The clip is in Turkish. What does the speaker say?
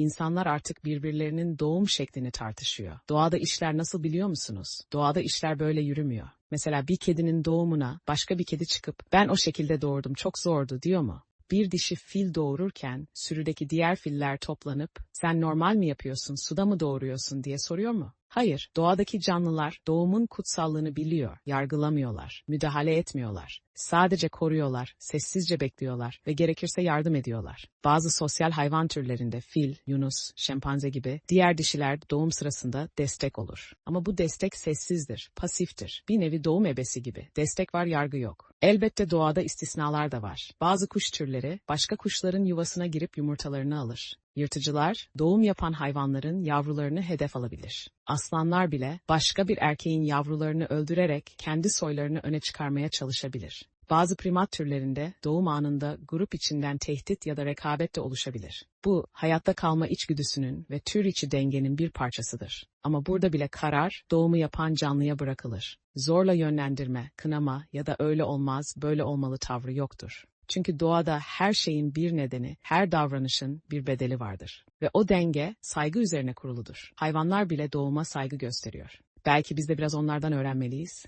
İnsanlar artık birbirlerinin doğum şeklini tartışıyor. Doğada işler nasıl biliyor musunuz? Doğada işler böyle yürümüyor. Mesela bir kedinin doğumuna başka bir kedi çıkıp ben o şekilde doğurdum çok zordu diyor mu? Bir dişi fil doğururken sürüdeki diğer filler toplanıp sen normal mi yapıyorsun, suda mı doğuruyorsun diye soruyor mu? Hayır, doğadaki canlılar doğumun kutsallığını biliyor, yargılamıyorlar, müdahale etmiyorlar. Sadece koruyorlar, sessizce bekliyorlar ve gerekirse yardım ediyorlar. Bazı sosyal hayvan türlerinde fil, yunus, şempanze gibi diğer dişiler doğum sırasında destek olur. Ama bu destek sessizdir, pasiftir. Bir nevi doğum ebesi gibi. Destek var, yargı yok. Elbette doğada istisnalar da var. Bazı kuş türleri başka kuşların yuvasına girip yumurtalarını alır. Yırtıcılar, doğum yapan hayvanların yavrularını hedef alabilir. Aslanlar bile başka bir erkeğin yavrularını öldürerek kendi soylarını öne çıkarmaya çalışabilir. Bazı primat türlerinde doğum anında grup içinden tehdit ya da rekabet de oluşabilir. Bu, hayatta kalma içgüdüsünün ve tür içi dengenin bir parçasıdır. Ama burada bile karar, doğumu yapan canlıya bırakılır. Zorla yönlendirme, kınama ya da öyle olmaz, böyle olmalı tavrı yoktur. Çünkü doğada her şeyin bir nedeni, her davranışın bir bedeli vardır. Ve o denge saygı üzerine kuruludur. Hayvanlar bile doğuma saygı gösteriyor. Belki biz de biraz onlardan öğrenmeliyiz.